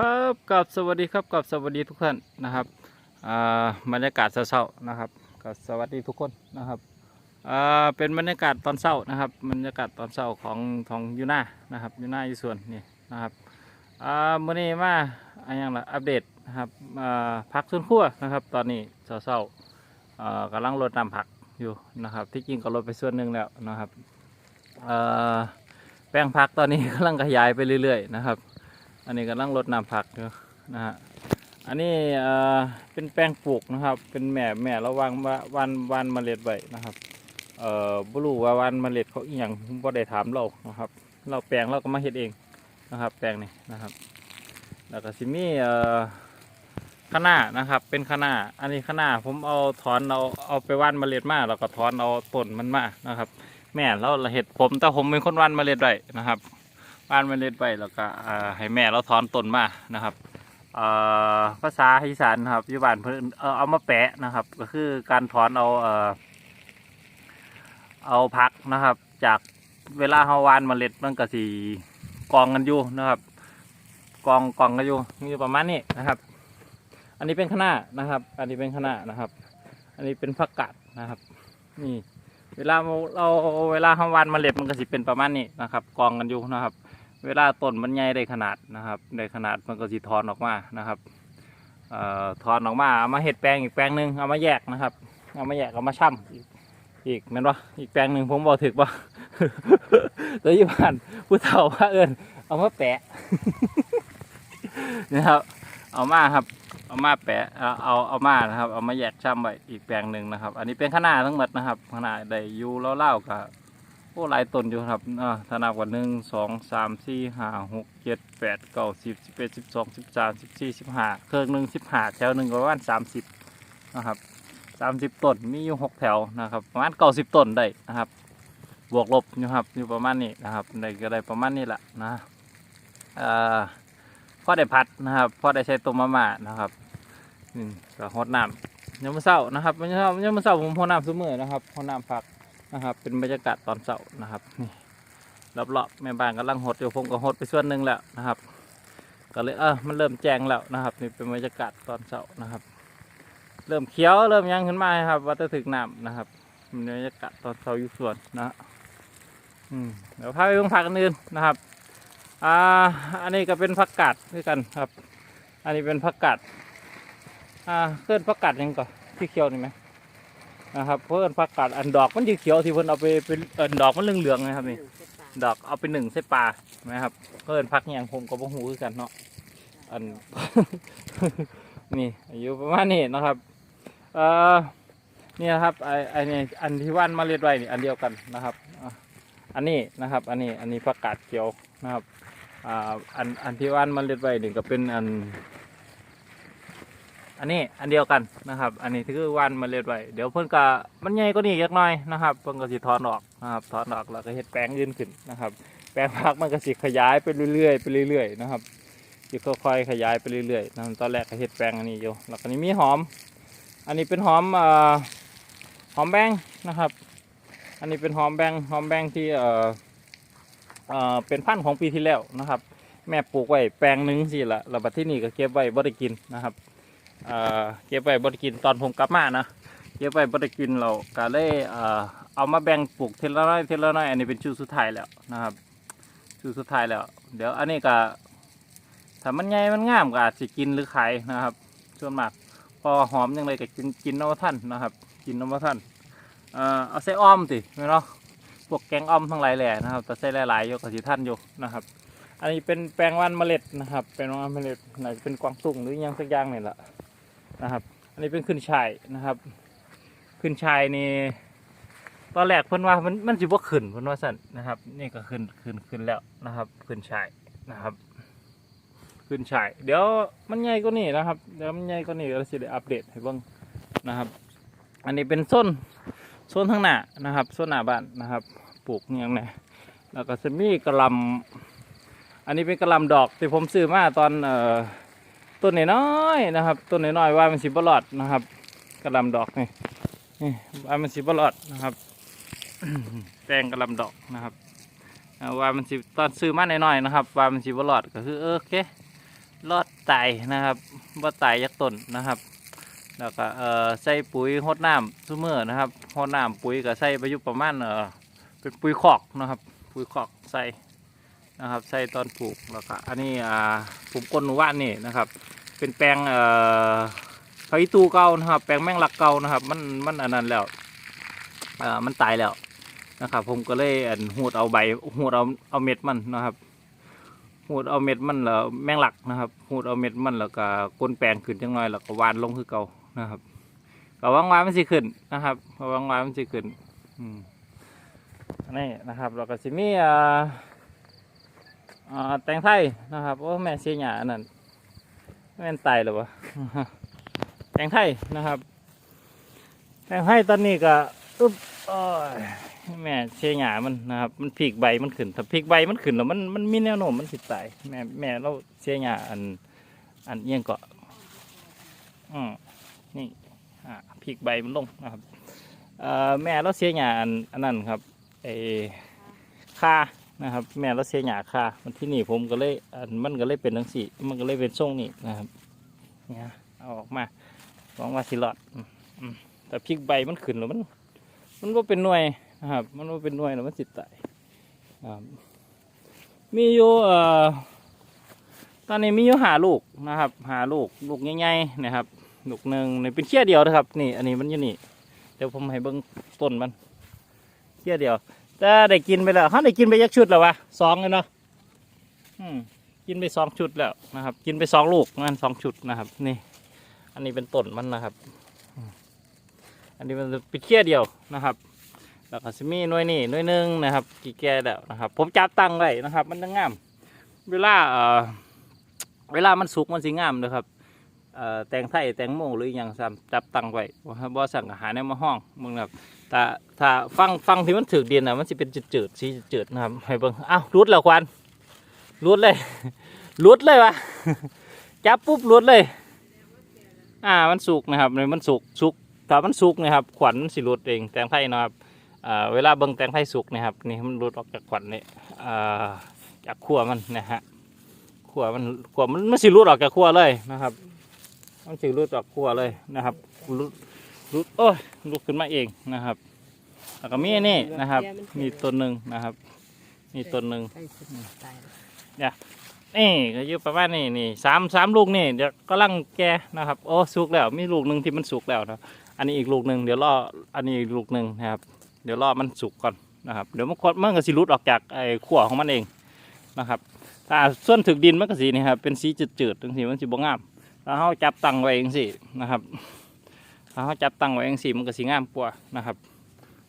ครับกับสวัสดีครับกับสวัสดีทุกท่านนะครับบรรยากาศเช้าๆนะครับกับสวัสดีทุกคนนะครับเป็นบรรยากาศตอนเช้านะครับบรรยากาศตอนเช้าของของยูน่านะครับยูน่าอยู่ส่วนนี่นะครับอ่ามื่อนี้มาอันยังละอัปเดตนะครับอ่าพักส่วนครัวนะครับ ตอนนี้เช้าๆอ่ากำลังรดน้ำผักอยู่นะครับที่จริงก็ลดไปส่วนหนึ่งแล้วนะครับแปลงผักตอนนี้กำลังขยายไปเรื่อยๆนะครับ อันนี้กำลังรดน้ำผักอยู่นะฮะอันนี้เอ่อเป็นแป้งปลูกนะครับ เป็นแม่แม่ระวังว่าวันวันเมล็ดไว้นะครับเอ่อบ่รู้ว่าวันเมล็ดเขาอีหยังผมบ่ได้ถามเรานะครับ เราแปลงเราก็มาเฮ็ดเองนะครับ แปลงนี่นะครับ แล้วก็สิมีเอ่อคะน้านะครับ เป็นคะน้าอันนี้คะน้าผมเอาถอนเอาเอาไปว่านเมล็ดมาแล้วก็ถอนเอาต้นมันมานะครับ แม่เราเห็ดผมแต่ผมเป็นคนว่านเมล็ดไว้นะครับ บ้านเมล็ดไปแล้วก็ให้แม่เราถอนต้นมานะครับภาษาอีสานครับยุบานเพิ่นเอ่อเอามาแปะนะครับ ก็คือการถอนเอาเอาพักนะครับ จากเวลาเฮาวานเมล็ดมันก็สีกองกันอยู่นะครับ กองกองกันอยู่มีอยู่ประมาณนี้นะครับ อันนี้เป็นขนานะครับ อันนี้เป็นขนานะครับ อันนี้เป็นผักกาดนะครับ นี่ เวลาเราเวลาทำวันมาเล็ดมันก็สิเป็นประมาณนี้นะครับ กองกันอยู่นะครับ เวลาต้นมันใหญ่ได้ขนาดนะครับได้ขนาดมันก็สิถอนออกมานะครับออถอนออกมาเอามาเห็ดแปลงอีกแปลงหนึ่งเอามาแยกนะครับ เอามาแยกเอามาช่ำอีกอีกแม่นวะอีกแปลงหนึ่งผมบอกถึกว่าตัวยี่บ้านผู้เฒ่าว่าเอิญเอามาแปะนะครับ เอามาครับ เอามาแปะเอาเอาเอามานะครับ เอามาแยกช่ำไว้อีกแปลงหนึ่งนะครับ อันนี้เป็นขนาดทั้งหมดนะครับขนาดได้ยูเล่าๆกับโอ้หลายต้นอยู่ครับอ่าถ้านับกันหนึ่งสองสามสี่ห้าหกเจ็ดแปดเก้าสิบสิบเอ็ดสิบสองสิบสามสิบสี่สิบห้าเครื่องหนึ่งสิบห้าแถวหนึ่งก็ประมาณสามสิบนะครับสามสิบต้นมีอยู่หกแถวนะครับประมาณเก้าสิบต้นได้นะครับ บวกลบอยู่ครับอยู่ประมาณนี้นะครับได้ก็ได้ประมาณนี้แหละนะเอ่อพอได้พัดนะครับพอได้ใช้ต้มมาม่านะครับ อืมก็ฮดน้ำยามมื้อเช้านะครับยามมื้อเช้ายามมื้อเช้าผมฮดน้ำซุมื้อนะครับฮดน้ำผักนะครับ เป็นบรรยากาศตอนเช้านะครับนี่รอบๆแม่บ้านกำลังฮดอยู่ผมก็ฮดไปส่วนหนึ่งแล้วนะครับ ก็เลยเออมันเริ่มแจ้งแล้วนะครับ นี่เป็นบรรยากาศตอนเช้านะครับ เริ่มเขียวเริ่มยังขึ้นมาครับว่าจะถึงน้ำนะครับบรรยากาศตอนเช้าอยู่สวนนะฮะอืมเดี๋ยวพาไปเบิ่งผักกันอื่นนะครับอ่าอันนี้ก็เป็นผักกาดด้วยกันครับ อันนี้เป็นผักกาด อ่าเพื่อนผักกาดยังก่อนที่เขียวนี่ไหมนะครับเพื่อนผักกาดอันดอกมันสีเขียวที่เพิ่นเอาไปเป็นเอินดอกมันเหลืองๆนะครับนี่ดอกเอาไปหนึ่งใส่ปลานะครับเพื่อนพักอย่างผมก็บ่ฮู้คือกันเนาะอันนี่อายุประมาณนี้นะครับเอ่อนี่นะครับไอไอนี่อันที่ว่านเมาเล็ดไว้นี่อันเดียวกันนะครับอะอันนี้นะครับ อันนี้อันนี้ผักกาดเขียวนะครับอ่าอันอันที่ว่านเมาเล็ดไว้นี่ก็เป็นอัน อันนี้อันเดียวกันนะครับ อันนี้คือวันเมล็ดไว้เดี๋ยวเพิ่นก็มันใหญ่กว่านี้จักหน่อยนะครับเพิ่นก็สิถอนออกนะครับถอนออกแล้วก็เฮ็ดแปลงอื่นขึ้นนะครับ แปลงผักมันก็สิขยายไปเรื่อยๆไปเรื่อยๆนะครับสิค่อยๆขยายไปเรื่อยๆนะตอนแรกก็เฮ็ดแปลงอันนี้อยู่แล้วก็นี่มีหอม อันนี้เป็นหอมเอ่อหอมแบงนะครับ อันนี้เป็นหอมแบงหอมแบงที่เอ่อเอ่อเป็นพันธุ์ของปีที่แล้วนะครับ แม่ปลูกไว้แปลงหนึงสิละแล้วบัดที่นี่ก็เก็บไว้บ่ได้กินนะครับ เก็บไว้บริกินตอนผมกลับมานะเก็บไว้บริกินเราก็เลยเอ่อเอามาแบ่งปลูกเทีละน้อยเทีละน้อยอันนี้เป็นชุดสุดท้ายแล้วนะครับชุดสุดท้ายแล้ว เดี๋ยวอันนี้ก็ถ้ามันใหญ่มันงามก็อาจจะกินหรือขายนะครับส่วนมากพอหอมยังไงก็กินกินน้ำมันท่านนะครับ กินน้ำมันท่านเออเอาใส่อ้อมสิไม่เนาะพวกแกงอ้อมทั้งหลายแหล่นะครับแต่ใส่หลายๆอยกกับสิท่านอยู่นะครับ อันนี้เป็นแปลงวันเมล็ดนะครับเป็นวันเมล็ดไหนเป็นกวางตุ้งหรือยังสักอย่างนี่แหละ นะครับ อันนี้เป็นขึ้นชายนะครับ ขึ้นชายนี่ตอนแรกเพิ่นว่ามันมันสิบ่ขึ้นเพิ่นว่าสั่นนะครับ นี่ก็ขึ้นขึ้นขึ้นแล้วนะครับ ขึ้นชายนะครับ ขึ้นชายเดี๋ยวมันใหญ่กว่านี้นะครับเดี๋ยวมันใหญ่กว่านี้เราสิได้อัปเดตให้เบิ่งนะครับ อันนี้เป็นส้นส้นข้างหน้านะครับส้นหน้าบ้านนะครับ ปลูกอย่างไงแล้วก็จะมีกระลำอันนี้เป็นกระลำดอกที่ผมซื้อมาตอนเอ่อ ต้นน้อยๆนะครับ ต้นน้อยๆว่ามันสิบลอดนะครับกระลำดอกนี่นี่ว่ามันสิบลอดนะครับแปลงกระลำดอกนะครับว่ามันสิตอนซื้อมาหน่อยๆนะครับ ว่ามันสิบลอดก็คือเออโอเครอดตายนะครับบ่าตายจากต้นนะครับ แล้วก็เอ่อใส่ปุ๋ยหดน้ำซุมือนะครับหดน้ำปุ๋ยก็ใส่ไปอยู่ประมาณเออเป็นปุ๋ยคอกนะครับ ปุ๋ยคอกใส่ นะครับใส่ตอนปลูกแล้วก็อันนี้อ่าผมก้นหมู่านนี่นะครับ เป็นแปลงเอ่อไผ่ตูเก่านะครับ แปลงแมงลักเก่านะครับ มันมันอันนั้นแล้วอ่อมันตายแล้วนะครับ ผมก็เลยอันหูดเอาใบหูดเอาเอาเม็ดมันนะครับหูดเอาเม็ดมันแล้วแมงลักนะครับหูดเอาเม็ดมันแล้วก็ก้นแปลงขึ้นจังหน่อยแล้วก็วานลงคือเก่านะครับก็หวังว่ามันสิขึ้นนะครับก็หวังว่ามันสิขึ้นอืมอันนี่นะครับแล้วก็สิมีอ่า อ่าแตงไทยนะครับโอ้แม่เสียหยาอันนั้นแม่นตายหรือวะแตงไทยนะครับแตงไทยตอนนี้ก็อึ๊บโอ้ยแม่เชียหยามันนะครับ มันพลิกใบมันขึ้น ถ้าพลิกใบมันขึ้นแล้วมันมันมีแนวโน้มมันสิตาย แม่แม่เราเชียหยาอัน อันเอียงเกาะอืมนี่อ่าพลิกใบมันลงนะครับเอ่อแม่เราเชียหยาอันอันนั้นครับไอ้คา นะครับ แม่เราเชียหยาคามันที่นี่ผมก็เลยอันมันก็เลยเป็นทั้งสี่ มันก็เลยเป็นทรงนี่นะครับเนี่ยเอาออกมาหวังว่าสิรอดแต่พริกใบมันขึ้นแล้วมัน มันว่าเป็นหน่วยนะครับ มันว่าเป็นหน่วยแล้วมันสิตายมีอยู่ตอนนี้มีอยู่หาลูกนะครับ หาลูกลูกใหญ่ๆนะครับลูกหนึ่งนี่เป็นเขี้ยเดียวนะครับ นี่ อันนี้มันอยู่นี่ เดี๋ยวผมให้เบิ้งต้นมันเขี้ยเดียว แต่ได้กินไปแล้วเขาได้กินไปยักชุดแล้ววะสองเลยเนาะกินไปสองชุดแล้วนะครับ กินไปสองลูกนั่นสองชุดนะครับ นี่ อันนี้เป็นต้นมันนะครับ อันนี้มันเป็นเคี้ยเดียวนะครับแล้วก็จะมีน่วยนี่น่วยหนึ่งนะครับกี่แก่แล้วนะครับ ผมจับตั้งไว้นะครับ มันจะงาม เวลาเอ่อเวลามันสุกมันสิงามนะครับแตงไทยแตงโมหรืออย่างซ้ำจับตังไว้ว่าบ่สั่งอาหารในมาห้องมึงนะครับแต่ ถ้าฟังฟังที่มันถือดินนะมันจะเป็นจืดๆสีจืดนะครับให้เบิ่งอ้าวรุดแล้วควันรุดเลยรุดเลยวะจับปุ๊บรุดเลย อ่ามันสุกนะครับเนี่ยมันสุกสุกถ้ามันสุกนะครับขวัญมันสิรุดเองแตงไทยนะครับเวลาเบิ่งแตงไทยสุกนะครับนี่มันรุดออกจากขวัญนี่อ่าจากขั้วมันนะฮะขั้วมันขั้วมันมันสิรุดออกจากขั้วเลยนะครับมันสิรุดออกขั้วเลยนะครับรุดรุดโอ้ยรุดขึ้นมาเองนะครับ แล้วก็มีอันนี่นะครับ มีต้นหนึ่งนะครับ มีต้นหนึ่งใกล้สุดตายนี่ก็อยู่ประมานี้นี่สามสามลูกนี่เดี๋ยวกำลังแกนะครับโอ้สุกแล้วมีลูกหนึ่งที่มันสุกแล้วนะอันนี้อีกลูกหนึ่งเดี๋ยวรออันนี้อีกลูกหนึ่งนะครับ เดี๋ยวรอมันสุกก่อนนะครับเดี๋ยวมันก็มันก็สิรุดออกจากไอ้ขั้วของมันเองนะครับถ้าส่วนถึกดินมันก็สีนี่ครับเป็นสีจืดๆจังสีมันสีบ่งามถ้าเขาจับตังไว้เองสินะครับถ้าเขาจับตังไว้เองสิมันก็สีงามกว่านะครับ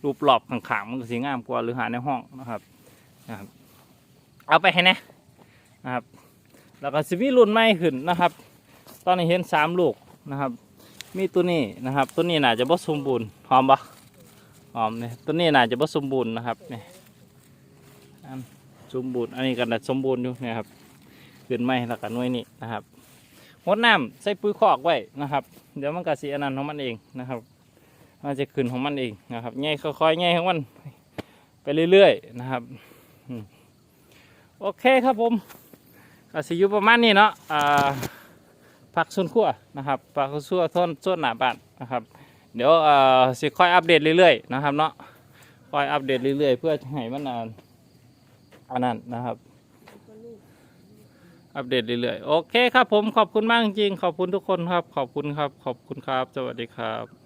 รูปหลอบข้างๆมันก็สีงามกว่าหรือหาในห้องนะครับนะครับ เอาไปให้นะนะครับ แล้วก็สิมีรุ่นใหม่ขึ้นนะครับ ตอนนี้เห็นสามลูกนะครับ มีตัวนี้นะครับ ตัวนี้น่าจะบ่สมบูรณ์หอมปะหอมเนี่ยตัวนี้น่าจะบ่สมบูรณ์นะครับเนี่ยสมบูรณ์อันนี้ก็น่าสมบูรณ์อยู่นะครับขึ้นใหม่แล้วก็น่วยนี้นะครับงดน้ำใส่ปุ๋ยคอกไว้นะครับ เดี๋ยวมันก็สีอันนั้นของมันเองนะครับ มันจะขึ้นของมันเองนะครับง่ายค่อยๆง่ายของมันไปเรื่อยๆนะครับโอเคครับผมก็สิอยู่ประมาณนี้เนาะผักส่วนขั้วนะครับผักส่วนส่วนส่วนหนาบ้านนะครับ เดี๋ยวเอ่อสิค่อยอัปเดตเรื่อยๆนะครับเนาะคอยอัปเดตเรื่อยๆ เพื่อให้มันอ่านอันนั้นนะครับอัปเดตเรื่อยๆ โอเคครับผมขอบคุณมากจริงๆ ขอบคุณทุกคนครับ ขอบคุณครับ ขอบคุณครับ สวัสดีครับ